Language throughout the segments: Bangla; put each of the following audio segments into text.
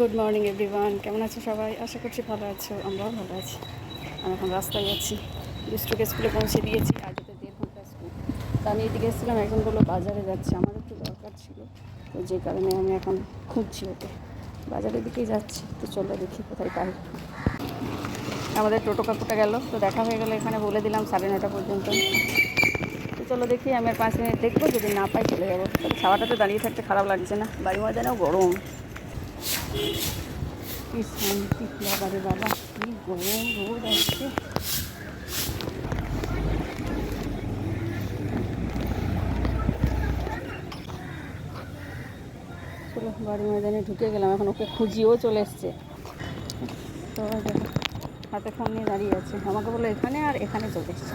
গুড মর্নিং এভরিওয়ান কেমন আছো সবাই? আশা করছি ভালো আছো। আমরাও ভালো আছি। আমি এখন রাস্তায় যাচ্ছি দুষ্টুকে স্কুলে পৌঁছে দিয়েছি। আজ তো দেড় ঘণ্টা স্কুল তা আমি এদিকে এসেছিলাম একজন বলল বাজারে যাচ্ছে। আমার একটু দরকার ছিল। তো যে কারণে আমি এখন খুঁজছি ওকে। বাজারের দিকেই যাচ্ছি। তো চলো দেখি কোথায় পাই। আমাদের টোটো কাকুটা গেল। তো দেখা হয়ে গেলো এখানে। বলে দিলাম সাড়ে নটা পর্যন্ত। তো চলো দেখি, আমি আর পাঁচ মিনিট দেখব। যদি না পাই চলে যাব। ছাওয়াটাতে দাঁড়িয়ে থাকতে খারাপ লাগছে না। বাড়ি ময়দানেও গরম। কি শান্তি বাবারে বাবা কি গরম রোদ চলো বাড়ি ময়দানে ঢুকে গেলাম এখন ওকে খুঁজিয়েও চলে এসছে তো হাতে ফোন নিয়ে দাঁড়িয়ে আছে আমাকে বলল এখানে আর এখানে চলে এসছে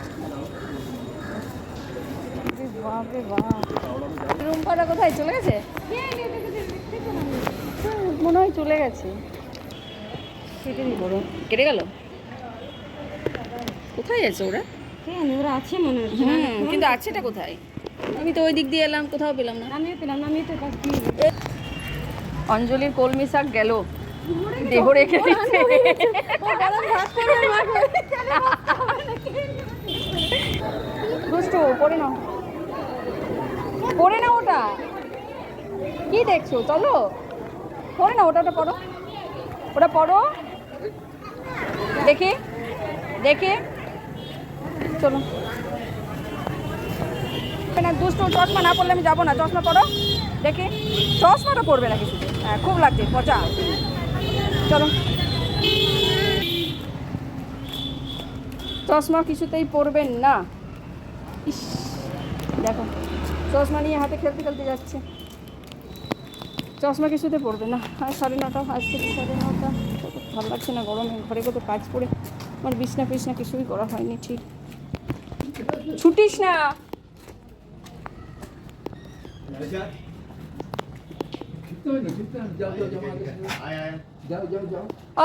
বাপরে বাপ রুম্পাটা কোথায় চলে গেছে মনে হয় চলে গেছে। কেটে বড় কেটে গেল? কোথায় আছে ওরা? কেন? ওরা আছে মনে হচ্ছে। হুম কিন্তু আছেটা কোথায়? আমি তো ওই দিক দিয়ে এলাম কোথাও পেলাম না। আমিও পেলাম না আমি তো অঞ্জলির কলমি শাক গেল। দেহ রেখে দিচ্ছে। দুষ্টু পড়ে নাও। পড়ে না ওটা। কি দেখছ? চলো। পড়ে না ওটা ওটা পড়ো। ওটা পড়ো। দেখি দেখি। চলো। না চশমা না পড়লে আমি যাব না। চশমা পড়ো। দেখি। চশমাটা পড়বে না কিছু হ্যাঁ খুব লাগছে পচা চলো। চশমা কিছুতেই পরবেন না। ইস, দেখো। চশমা নিয়ে হাতে খেলতে খেলতে যাচ্ছে। চশমা কিছুতে পড়বে না। আর সাড়ে নটা, আজ থেকে সাড়ে নটা। ভালো লাগছে না গরমে, ঘরে কত কাজ করে আমার বিছনা ফিছনা কিছুই করা হয়নি ঠিক। ছুটিস না।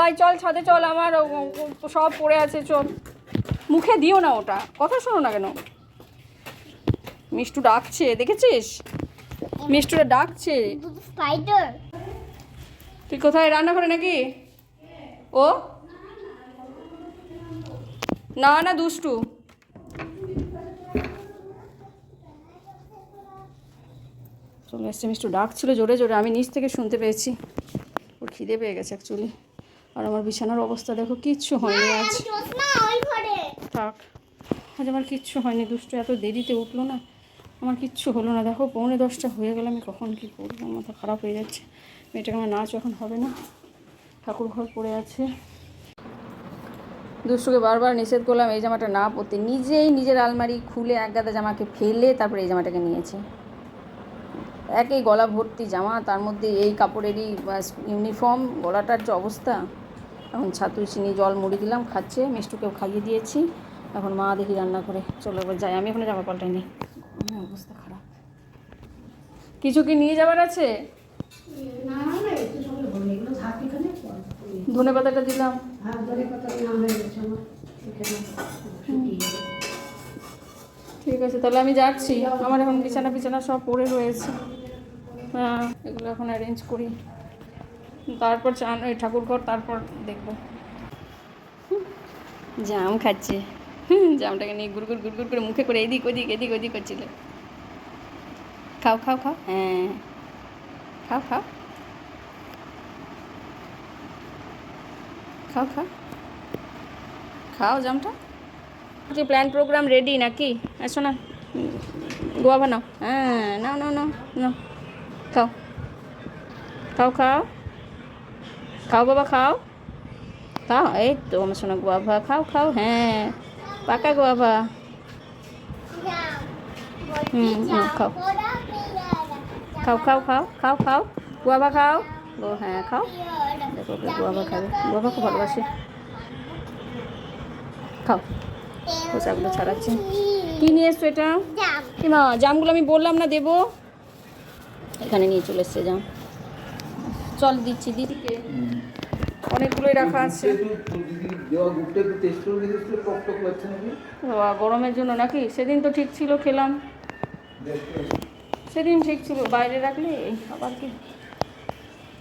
আয়, চল ছাদে চল, আমার সব পড়ে আছে, চল। মুখে দিও না ওটা। কথা শোনো না কেন? মিষ্টু ডাকছে, দেখেছিস? মিষ্টুটা ডাকছে। স্পাইডার তুই কোথায়? রান্না করে নাকি? ও? না না দুষ্টু। চলে এসছে মিষ্টু ডাকছিল জোরে জোরে আমি নিচ থেকে শুনতে পেয়েছি। ওর খিদে পেয়ে গেছে অ্যাকচুয়ালি আর আমার বিছানার অবস্থা দেখো কিচ্ছু হয়নি আজ। থাক আজ আমার কিচ্ছু হয়নি দুষ্টু এত দেরিতে উঠল না। আমার কিচ্ছু হলো না। দেখো, পৌনে দশটা হয়ে গেলে আমি কখন কী করব? মাথা খারাপ হয়ে যাচ্ছে। মেয়েটাকে আমার নাচ এখন হবে না। ঠাকুর ঘর পড়ে আছে। দুষ্টুকে বারবার নিষেধ করলাম, এই জামাটা না পরতে। নিজেই নিজের আলমারি খুলে এক গাদা জামাকে ফেলে তারপরে এই জামাটাকে নিয়েছে। একই গলা ভর্তি জামা, তার মধ্যে এই কাপড়েরই ইউনিফর্ম, গলাটার যে অবস্থা। এখন ছাতু, চিনি, জল, মুড়ি দিলাম, খাচ্ছে। মিষ্টুকেও খাইয়ে দিয়েছি। এখন মা দেখি রান্না করে চলো এবার যাই। আমি এখনও জামা পাল্টাইনি। গরমে অবস্থা খারাপ। কিছু কি নিয়ে যাবার আছে? ধনে পাতাটা দিলাম। ঠিক আছে তাহলে আমি যাচ্ছি। আমার এখন বিছানা বিছানা সব পড়ে রয়েছে। হ্যাঁ এগুলো এখন অ্যারেঞ্জ করি। তারপর চান ওই ঠাকুর ঘর তারপর দেখব। জাম খাচ্ছে। জামটাকে নিয়ে গুড় গুড় গুড় গুড় করে মুখে করে এদিক ওদিক এদিক ওদিক করছিল। খাও খাও খাও হ্যাঁ। খাও খাও। খাও খাও। খাও জামটা। যে প্ল্যান প্রোগ্রাম রেডি নাকি? আসো না গোয়া বানাও। হ্যাঁ নাও নাও নাও নাও। খাও। খাও খাও। খাও বাবা খাও। খাও এই তো আমার শোনা গোয়াভা খাও খাও হ্যাঁ। পাকা গোয়াভা হুম হুম খাও। খাও খাও খাও খাও খাও। গোয়াভা খাও? গো হ্যাঁ খাও। দেখো ওকে গোয়াভা খাবে। গোয়াভা খুব ভালোবাসে। খাও। খোসাগুলো ছাড়াচ্ছে। কি নিয়ে এসছো এটা? কি মা জামগুলো আমি বললাম না দেবো। এখানে নিয়ে চলে এসছে জাম। চল দিচ্ছি দিদিকে। অনেকগুলোই রাখা আছে। গরমের জন্য নাকি? সেদিন তো ঠিক ছিল খেলাম। সেদিন ঠিক ছিল বাইরে রাখলে এই আবার কি?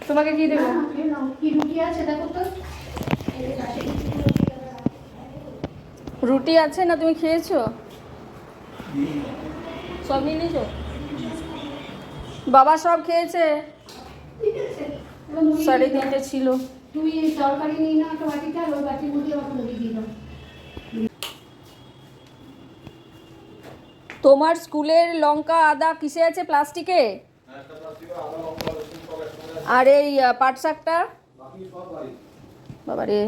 তোমাকে কি দেবো? রুটি আছে তো? রুটি আছে না তুমি খেয়েছো? সব নিয়ে নিয়েছো? বাবা সব খেয়েছে। সাড়ে তিনটে ছিল। তুমি তরকারি নিয়ে নাও একটা বাটিতে আর ওই বাটির মধ্যে আমাকে মুড়ি দিয়ে দাও। তোমার স্কুলের লঙ্কা, আদা কিসে আছে প্লাস্টিকে? আর এই পাট শাকটা? বাবারে,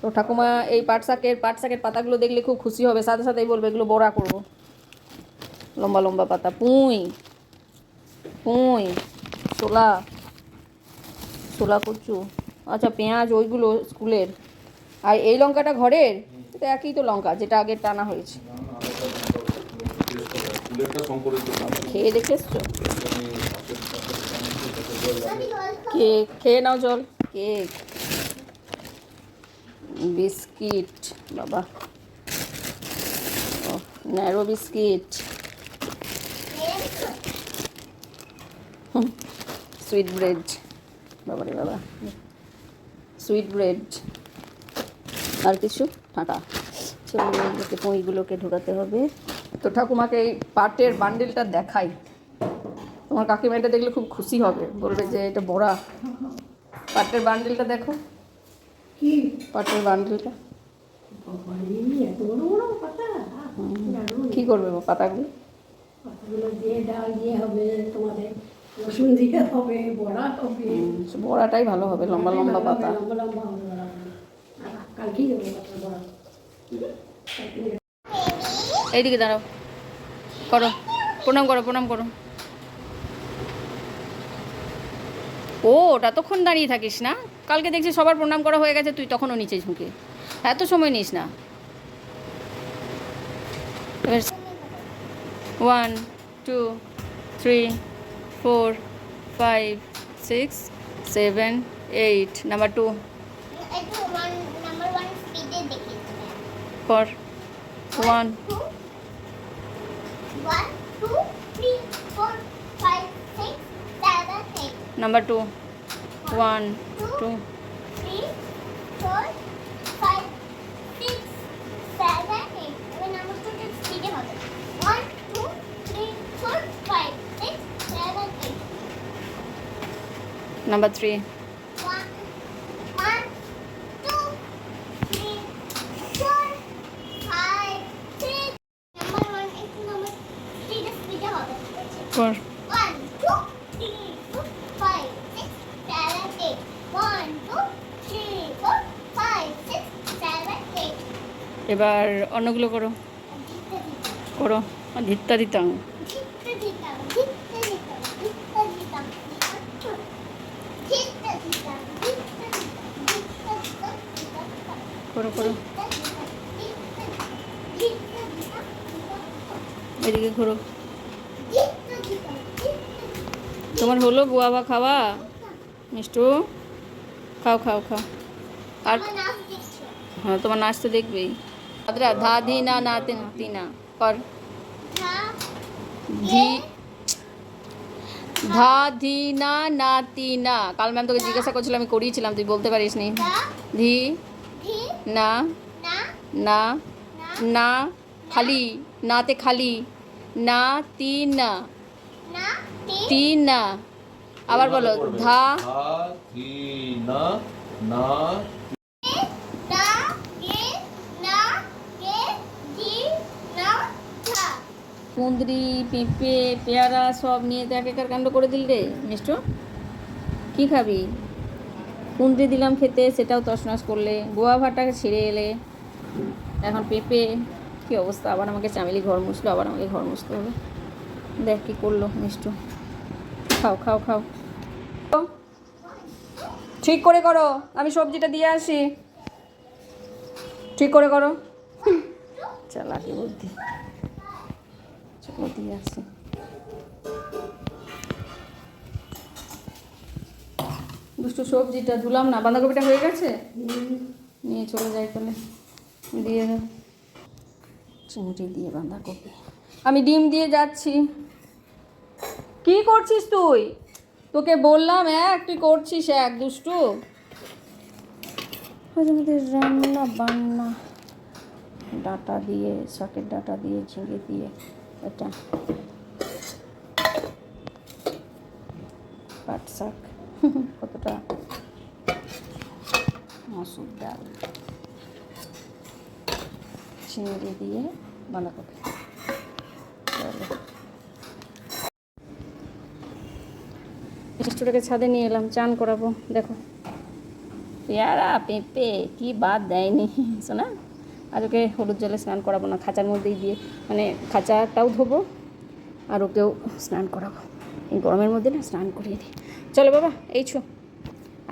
তো ঠাকুমা, এই পাট শাকের পাট শাকের পাতাগুলো দেখলে খুব খুশি হবে। সাথে সাথেই বলবে, এগুলো বড়া করব। লম্বা লম্বা পাতা। পুঁই পুঁই, ছোলা। ছোলা কচু আচ্ছা পেঁয়াজ, ওইগুলো স্কুলের। আর এই লঙ্কাটা ঘরের? এটা একই তো লঙ্কা, যেটা আগে টানা হয়েছে। খেয়ে দেখে এসছো? কেক খেয়ে নাও জল। কেক। বিস্কিট, বাবা। Narrow biscuit. Sweet bread. বাবা রে বাবা। সুইট ব্রেড আর কিছু? ফাঁকা ছেলেগুলোকে পুঁইগুলোকে ঢোকাতে হবে। তো ঠাকুমাকে এই পাটের বান্ডেলটা দেখাই। তোমার কাকিমা এটা দেখলে খুব খুশি হবে। বলবে যে এটা বড়া। পাটের বান্ডেলটা দেখো। কি? পাটের বান্ডেলটা কী করবে পাতাগুলো? পাতাগুলো দিয়ে ডাল দিয়ে হবে তোমাদের। রসুন দিয়ে হবে বড়া হবে। বড়াটাই ভালো হবে লম্বা লম্বা পাতা। লম্বা লম্বা হবে বড়া। কালকেই দেবো বড়া এইদিকে দাঁড়াও। করো প্রণাম করো প্রণাম করো। ও ততক্ষণ দাঁড়িয়ে থাকিস না? কালকে দেখছি সবার প্রণাম করা হয়ে গেছে তুই তখনও নিচে ঝুঁকে। এত সময় নিস না। One two three four five six seven eight number two একটু ওয়ান নাম্বার ওয়ান স্পিডে দেখিয়েছিলেন for one one two three four five six seven eight number two one two three four five six seven eight এবার নাম্বার টুটা স্পিডে হবে one two three four five six seven eight One, two, three, four, five, six, seven, eight. One, two, three, four, five, six, seven, eight. এবার অন্যগুলো করো। দিতে করো। ধিত্তা দিতাম, দিতে দিতাম, দিতে দিতাম, দিতে দিতাম, দিতে দিতাম, দিতে দিতাম, দিতে দিতাম, করো করো। এদিকে ঘোরো। তোমার হলো গোয়াবা খাওয়া? মিষ্টু, খাও খাও খাও। আর হ্যাঁ তোমার নাচ তো দেখবেই। আদরা, ধা, ধি, না না তিন তিনা কর। ধা ধি, ধা, না না তিনা কাল ম্যাম তোকে জিজ্ঞাসা করছিলাম, আমি করিয়েছিলাম, তুই বলতে পারিস নি ধি না না না খালি নাতে খালি না তিন না তি তিন না। আবার বলো ধা কুঁদরি পেঁপে পেয়ারা সব নিয়ে তো এক একার কাণ্ড করে দিল রে মিষ্টু। কী খাবি? কুঁদরি দিলাম খেতে, সেটাও তছনছ করলে। গোয়া ভাটাকে ছেড়ে এলে। এখন পেঁপে, কী অবস্থা? আবার আমাকে চামেলি ঘর মুছলো, আবার আমাকে ঘর মুছতে হবে। দেখ কী করল মিষ্টু। খাও খাও খাও। ঠিক করে করো, আমি সবজিটা দিয়ে আসি। ঠিক করে করো। চালাকি বুদ্ধি। দিয়ে আসি। দুষ্টু সবজিটা ধুলাম না বাঁধাকপিটা হয়ে গেছে? নিয়ে চলে যাই তাহলে। দিয়ে চিংড়ি দিয়ে বাঁধাকপি। আমি ডিম দিয়ে যাচ্ছি। কি করছিস তুই? তোকে বললাম এক তুই করছিস এক দুষ্টু। আমাদের রান্না বান্না। ডাটা দিয়ে শাকের ডাটা দিয়ে ঝিঙে দিয়ে এটা। পাট শাক। কতটা মসুর ডাল। চিংড়ি দিয়ে বাঁধাকপি। ছাদে নিয়ে এলাম, চান করাবো, দেখো। পেয়ারা, পেঁপে, কি বাদ দেয়নি শোনা আর ওকে হলুদ জলে স্নান করাবো না, খাঁচার মধ্যেই দিয়ে মানে খাঁচাটাও ধোবো, আর ওকেও স্নান করাবো। এই গরমের মধ্যে না স্নান করিয়ে দিই। চলো বাবা, এই ছো।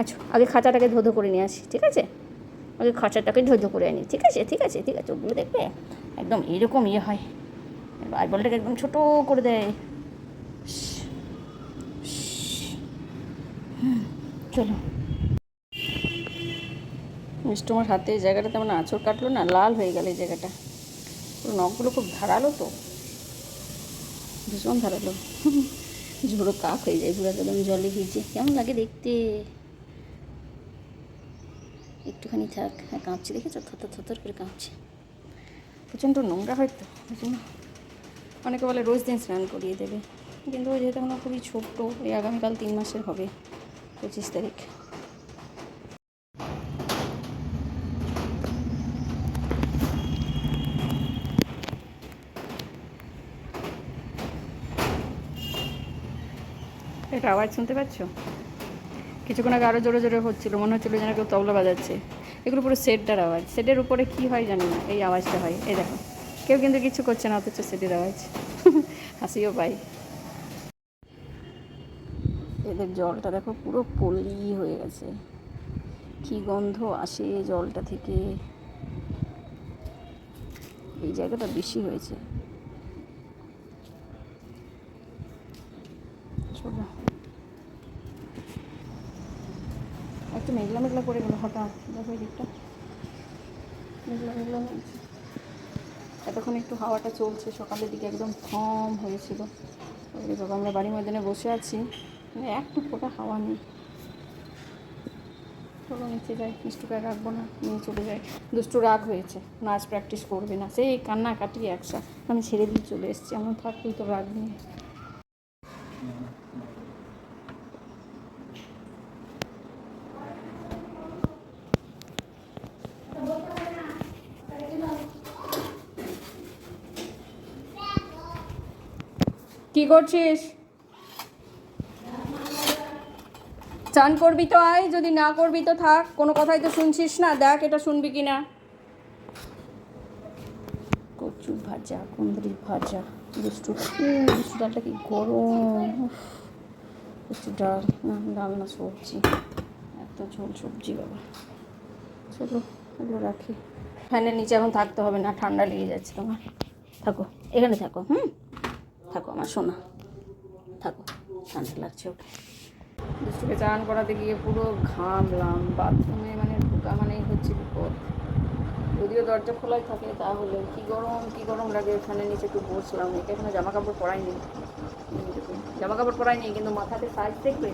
আচ্ছা আগে খাঁচাটাকে ধোধো করে নিয়ে আসি, ঠিক আছে? আগে খাঁচাটাকে ধোধো করে আনি, ঠিক আছে? ঠিক আছে ঠিক আছে, ওগুলো দেখবে? একদম এরকম ইয়ে হয়। বাইবলটাকে একদম ছোটো করে দেয়। চলো। মিষ্টি, আমার হাতে এই জায়গাটা তেমন আঁচড় কাটলো না, লাল হয়ে গেল এই জায়গাটা। নখগুলো খুব ধারালো তো। ভীষণ ধারালো। ঝোড়ো কাক হয়ে যায়, পুরো একদম জলে ভিজে। কেমন লাগে দেখতে? একটুখানি থাক। হ্যাঁ কাঁপছে, দেখেছ? থতর থতর করে কাঁপছে। প্রচণ্ড নোংরা ওই জন্য অনেকে বলে রোজ দিন স্নান করিয়ে দেবে। কিন্তু ওই যেহেতু এখনও খুবই ছোট্ট, এই আগামীকাল তিন মাসের হবে, পঁচিশ তারিখ। এটা আওয়াজ শুনতে পাচ্ছ? কিছুক্ষণ আগে আরও জোরে জোরে হচ্ছিল, মনে হচ্ছিল যেন কেউ তবলা বাজাচ্ছে। এগুলো পুরো সেটটার আওয়াজ। সেটের উপরে কি হয় জানি না, এই আওয়াজটা হয়। এই দেখো, কেউ কিন্তু কিছু করছে না, অথচ সেটের আওয়াজ। হাসিও পাই এদের জলটা দেখো, পুরো পলি হয়ে গেছে। কি গন্ধ আসে জলটা থেকে। এই জায়গাটা বেশি হয়েছে চলো একটু মেঘলা মেঘলা করে গেলো হঠাৎ। দেখো এই দিকটা। মেঘলা মেঘলা হয়েছে। এতক্ষণ একটু হাওয়াটা চলছে, সকালের দিকে একদম থম হয়েছিল। বাবা, আমরা বাড়ির ময়দানে বসে আছি। মানে একটু ফোটা হাওয়া নেই। চলো নিচে যাই। মিষ্টুকে রাখব না, নিয়ে চলে যাই। দুষ্টু রাগ হয়েছে। নাচ প্র্যাকটিস করবে না। সেই কান্না কাটিয়ে একসা আমি ছেড়ে দিয়ে চলে এসেছি। আমার থাক তুই তো রাগ নিয়ে করছিস? চান করবি তো আয়, যদি না করবি তো থাক, কোনো কথাই তো শুনছিস না, দেখ এটা শুনবি কি না কচু ভাজা কুন্দরি ভাজা, দুষ্টু দুষ্টু ডালটা কি গরম কচু ডাল ডাল না সবজি, এত ঝোল সবজি বাবা। চলো, এগুলো রাখি। ফ্যানের নিচে এখন থাকতে হবে না, ঠান্ডা লেগে যাচ্ছে তোমার। থাকো, এখানে থাকো, হুম? থাকো আমার সোনা থাকো ঠান্ডা লাগছে ওকে। দুষ্টুকে চান করাতে গিয়ে পুরো ঘামলাম, বাথরুমে মানে ঢোকা মানেই হচ্ছে বিপদ। যদিও দরজা খোলাই থাকে তাহলে, কি গরম কি গরম লাগে এখানে নিচে একটু বসলাম। এটা এখনও জামা কাপড় পরাইনি। জামা কাপড় পরাইনি, কিন্তু মাথাতে সাইজ দেখবে?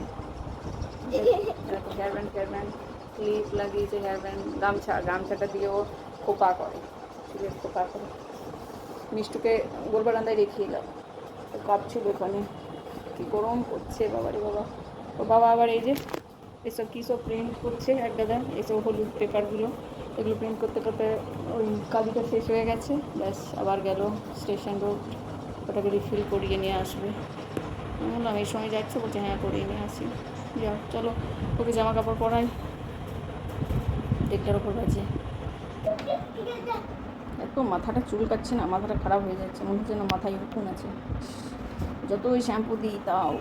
Hair band hair band clip লাগিয়েছে হেয়ার ব্যান্ড গামছা, গামছাটা দিয়েও খোপা করে। খোপা করে। মিষ্টুকে গোল বারান্দায় রেখে এলাম তো কাঁপছিল ওখানে কী গরম করছে বাবারে বাবা। ও বাবা আবার এই যে এসব কী সব প্রিন্ট করছে এক দাদা এসব হলুদ পেপারগুলো এগুলো প্রিন্ট করতে করতে ওই কাজটা শেষ হয়ে গেছে। ব্যাস, আবার গেল স্টেশন রোড ওটাকে রিফিল করিয়ে নিয়ে আসবে। বললাম, এই সময় যাচ্ছ? বলছে হ্যাঁ করিয়ে নিয়ে আসি। যাও চলো, ওকে জামা কাপড় পরাই। দেড়টার ওপর বাজে। এত মাথাটা চুলকাচ্ছে না, মাথাটা খারাপ হয়ে যাচ্ছে। মনে হচ্ছে না মাথায় উঠুন আছে। যতই শ্যাম্পু দিই তাও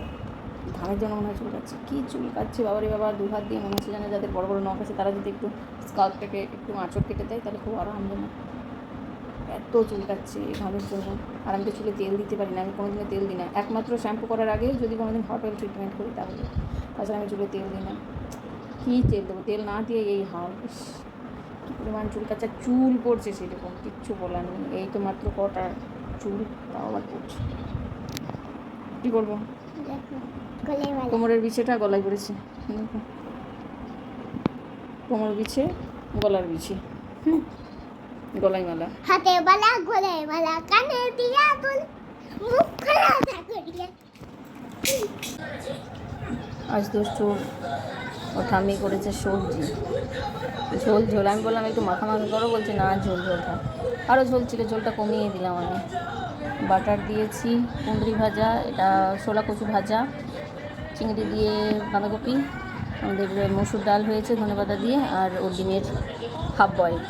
ঘামের জন্য মনে হয় চুলকাচ্ছে কী চুলকাচ্ছে বাবারে বাবা, দু হাত দিয়ে মনে হচ্ছে যেন যাদের বড় বড় নখ আছে তারা যদি একটু স্কাল্পটাকে একটু আঁচড় কেটে দেয় তাহলে খুব আরাম দেয় এত চুলকাচ্ছে ঘামের জন্য। আর আমি তো চুলে তেল দিতে পারি না, আমি কোনোদিনও তেল দিই না। একমাত্র শ্যাম্পু করার আগে যদি কোনোদিন হট অয়েল ট্রিটমেন্ট করি তাহলে। তাছাড়া আমি চুলে তেল দিই না। কী তেল দেবো? তেল না দিয়ে এই হাল কী পরিমাণ চুল কাচ্চা চুল পড়ছে সেরকম, কিচ্ছু বলার নেই। এই তো মাত্র কটা চুল, তাও আবার পড়ছে। কি করব? কোমরের বিছেটা গলায় পড়েছে। দেখো। কোমর বিছে গলার বিছে। হুম। গলায় মালা। হাতে বালা গলায় মালা কানে দিয়া দুল মুখ খারাপ করিয়া আজ দোস্ত ও ঠাম্মি করেছে সবজি। ঝোল ঝোল। আমি বললাম, একটু মাখা মাখা করো। বলছে, না, ঝোল ঝোল খা আরও ঝোল ছিল, ঝোলটা কমিয়ে দিলাম আমি। বাটার দিয়েছি কুঁদরি ভাজা, এটা শোলা কচু ভাজা, চিংড়ি দিয়ে বাঁধাকপি, আমাদের মসুর ডাল হয়েছে ধনেপাতা দিয়ে, আর ওর ডিমের হাফ বয়েল।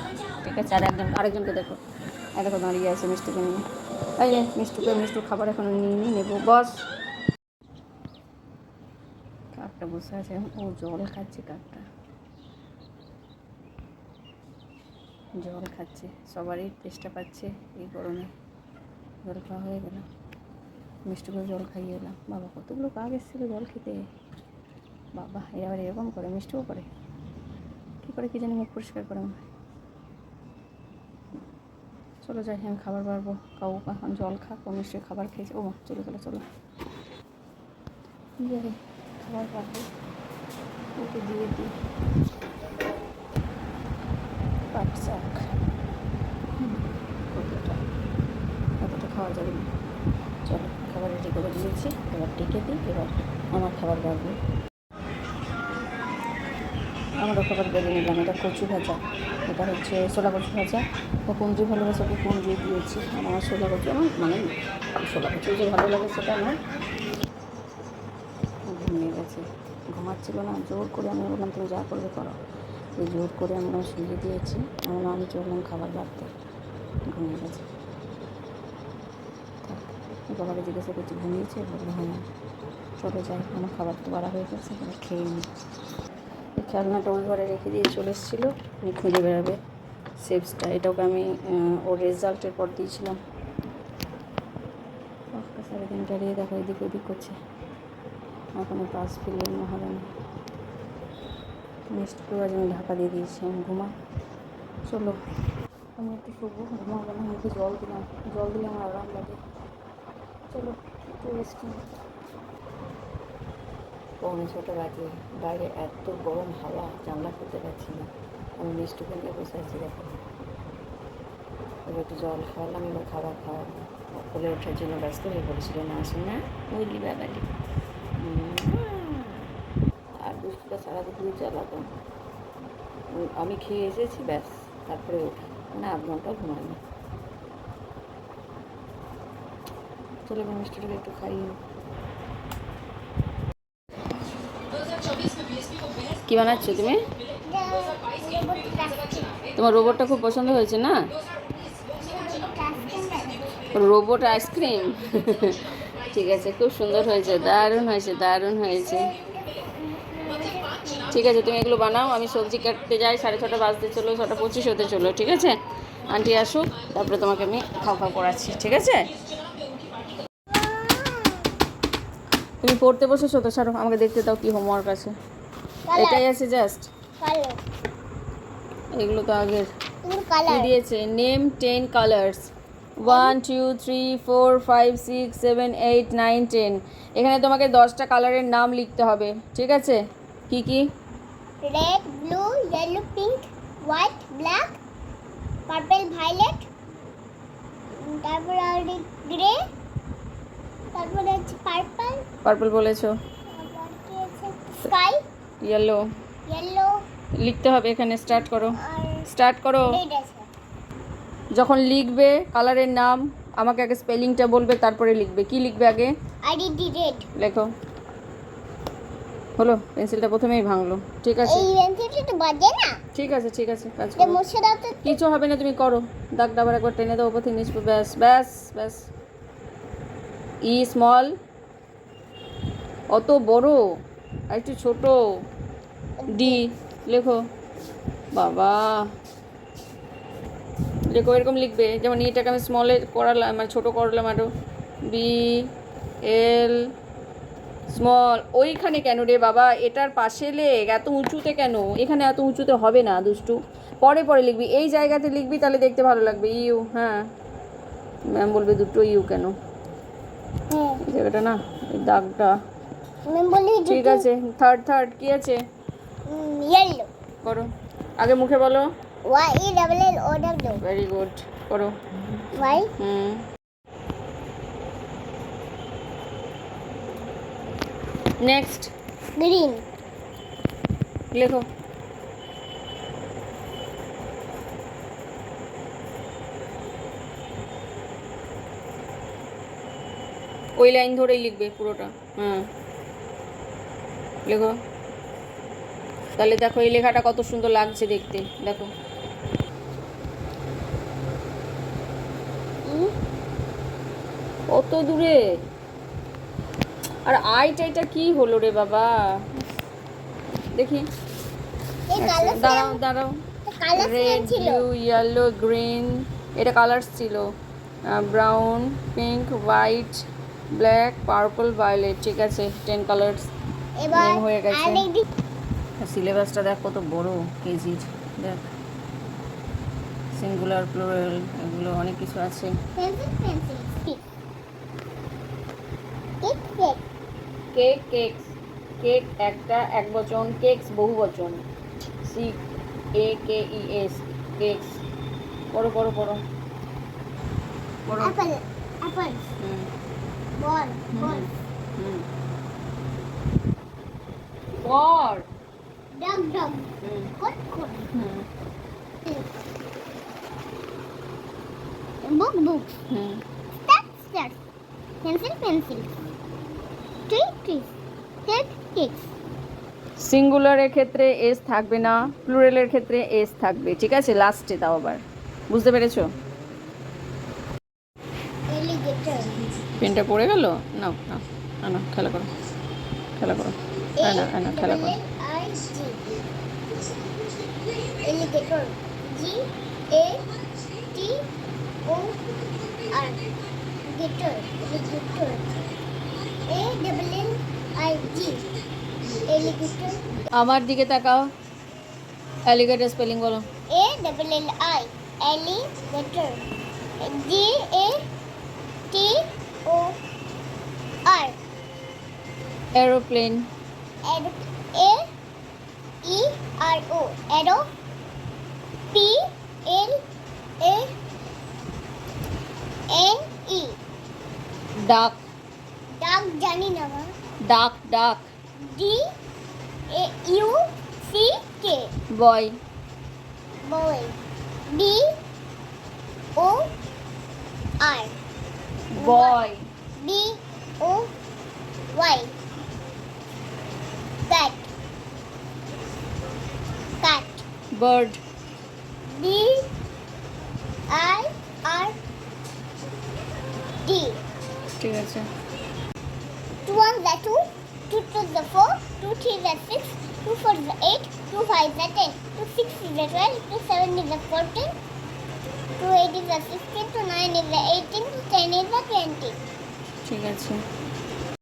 ঠিক আছে? আর একজন, আরেকজনকে দেখো। দেখো, দাঁড়িয়ে আছে মিষ্টিকে নিয়ে। এই মিষ্টুকে, মিষ্টুর খাবার এখনও নিয়ে নিয়ে নেব। বস। কাকটা বসে আছে ও জল খাচ্ছে কাকটা। জল খাচ্ছে, সবারই চেষ্টা পাচ্ছে এই গরমে। জল খাওয়া হয়ে গেল। মিষ্টি করে জল খাইয়ে এলাম। বাবা, কতগুলো কাক এসেছিল জল খেতে। বাবা, এরা আবার এরকম করে, মিষ্টিও করে। কী করে কি জানি মুখ পরিষ্কার করে মনে চলো যাই, আমি খাবার কাউ এখন জল খাক, ও মিষ্টি খাবার খেয়েছে। ও চলো চলো চলো। যাই। খাবার পাবো ওকে দিয়ে দিই। পাট শাক কতটা? কতটা খাওয়া যাবে না? চলো, খাবার রেডি করে দিয়েছি। এবার টিকে দিই, এবার আমার খাবার বাড়বে। আমারও খাবার বেড়ে নিলাম। এটা কচু ভাজা। এটা হচ্ছে ছোলা কচু ভাজা। ও কুঞ্জি ভালোবাসে ওকে কুঞ্জি দিয়েছি। আমার ছোলা কচু আমার মানে ছোলা কচু যে ভালো লাগে সেটা ও গেছে ঘুমাচ্ছিল না, জোর করে আমি বললাম, তুমি যা করবে করো। জোর করে আমি ওনার শুয়ে দিয়েছি। এমন আমি চললাম খাবার বাড়তে। ঘুমিয়ে গেছে। বাবাকে জিজ্ঞাসা করছি, ঘুমিয়েছে? বলল হ্যাঁ চলে যাই, আমার খাবার তো বাড়া হয়ে গেছে, এবার খেয়ে নিই এই খেলনাটা ওই ঘরে রেখে দিয়ে চলে এসেছিল, উনি খুঁজে বেড়াবে। সেভসটা এটাকে আমি ওর রেজাল্টের পর দিয়েছিলাম। তিনটা দিয়ে দেখো, এদিক ওদিক করছে। এখনও পাস ফিলিং হবে না। মিষ্টিকেও আজ আমি ঢাকা দিয়ে দিয়েছি, আমি ঘুমা চলো, আমি একটু শুবো ঘুমাবো না মুখে জল দিলাম, জল দিলে আমার আরাম লাগে। চলো, একটু রেস্ট পৌনে ছটা বাজে, বাইরে এত গরম হাওয়া, জানলা খুলতে পারছি না। আমি মিষ্টিকে নিয়ে বসে আছি, দেখো। এবার একটু জল খাওয়ালাম, এবার খাবার খাওয়াবো। কোলে ওঠার জন্য ব্যস্ত হয়ে পড়েছিল, না আসুন না বুঝলি ব্যাপারটি আর দুষ্টুটা সারা দুপুরে চালাতো। আমি খেয়ে এসেছি, ব্যাস, তারপরে মানে আধ ঘণ্টা ঘুমাইনি। চলে মিষ্টিটাকে একটু খাইয়ে। কি বানাচ্ছো তুমি? তোমার রোবটটা খুব পছন্দ হয়েছে না? Robot ice cream? ঠিক আছে খুব সুন্দর হয়েছে দারুণ হয়েছে দারুণ হয়েছে। ঠিক আছে তুমি এগুলো বানাও আমি সবজি কাটতে যাই সাড়ে ছটা বাজতে চলো ছটা পঁচিশ হতে চলো ঠিক আছে? আন্টি আসুক তারপরে তোমাকে আমি খাও খাও করাচ্ছি ঠিক আছে? তুমি পড়তে বসেছো তো ছাড়ো আমাকে দেখতে দাও কি হোমওয়ার্ক আছে। এটাই আছে জাস্ট এগুলো তো আগের। দিয়েছে? Name ten colours one two three four five six seven eight nine ten এখানে তোমাকে দশটা কালারের নাম লিখতে হবে ঠিক আছে? কি কি? Red blue yellow pink white black purple violet তারপরে আর গ্রে তারপরে হচ্ছে পার্পল পার্পল বলেছ? স্কাই ইয়েলো ইয়েলো লিখতে হবে এখানে স্টার্ট করো। স্টার্ট করো। যখন লিখবে কালারের নাম আমাকে আগে স্পেলিংটা বলবে তারপরে লিখবে। কি লিখবে আগে? লেখো। হলো পেন্সিলটা প্রথমেই ভাঙলো। ঠিক আছে। এই পেন্সিলটা তো বাজে না। ঠিক আছে ঠিক আছে কাজ করো। মুছে দাও তো। কিছু হবে না তুমি করো। দাগটা আবার একবার টেনে দাও উপর থেকে নিচ। ব্যাস ব্যাস ব্যাস। ই স্মল। অত বড়। আর একটু ছোট। ডি। লেখো। বাবা। লেখো এরকম লিখবে। যেমন ইটাকে আমি স্মলে করালাম মানে ছোটো করলাম আরও বি এল স্মল ওইখানে কেন রে বাবা? এটার পাশে লেখ এত উঁচুতে কেন? এখানে এত উঁচুতে হবে না দুষ্টু। পরে পরে লিখবি। এই জায়গাতে লিখবি তাহলে দেখতে ভালো লাগবে। ইউ হ্যাঁ। ম্যাম বলবে দুটো ইউ কেন? হ্যাঁ। জায়গাটা না দাগটা। ঠিক আছে থার্ড থার্ড কি আছে? করো। আগে মুখে বলো। Y E double L O W very good করো ওয়াই হুম নেক্সট গ্রিন লেখো ওই লাইন ধরেই লিখবে পুরোটা। হ্যাঁ লেখো। তাহলে দেখো এই লেখাটা কত সুন্দর লাগছে দেখতে। দেখো। কত দূরে? আর আইটা এটা কি হলো রে বাবা? দেখি। দাঁড়াও দাঁড়াও। রেড ব্লু ইয়েলো গ্রিন এটা কালার্স ছিল। Brown pink white black purple violet ঠিক আছে টেন কালার্স হয়ে গেছে। সিলেবাসটা দেখ কত বড় কেজির দেখ। সিঙ্গুলার প্লুরাল এগুলো অনেক কিছু আছে pencil pencil stick cake cake cake cakes cake একটা এক বচন কেকস বহু বচন। C A K E S cakes. পড়ো পড়ো পড়ো। পড়ো। Apple apple. Ball ball. পড় dog dog coat coat. Book book. Star star pencil pencil. সিঙ্গুলারের ক্ষেত্রে এস থাকবে না প্লুরালের ক্ষেত্রে এস থাকবে ঠিক আছে? লাস্টে তাও আবার। বুঝতে পেরেছ? পেনটা পড়ে গেল? না না খেলা করো। খেলা করো। না না না খেলা করো। I G alligator G A T O আর আমার দিকে তাকাও অ্যালিগেটর স্পেলিং বলো A double L I alligator G A T O R aeroplane A E R O arrow P L A N E ডাক ডাক জানি না মা ডাক ডাক D A U C K boy boy B O R boy B O Y cat cat bird B I R D ঠিক আছে two ones are two two twos are four two threes are six two fours are eight two fives are ten two sixes are twelve two sevens are fourteen two eighties are sixteen two is a eighteen two ten is a twenty ঠিক আছে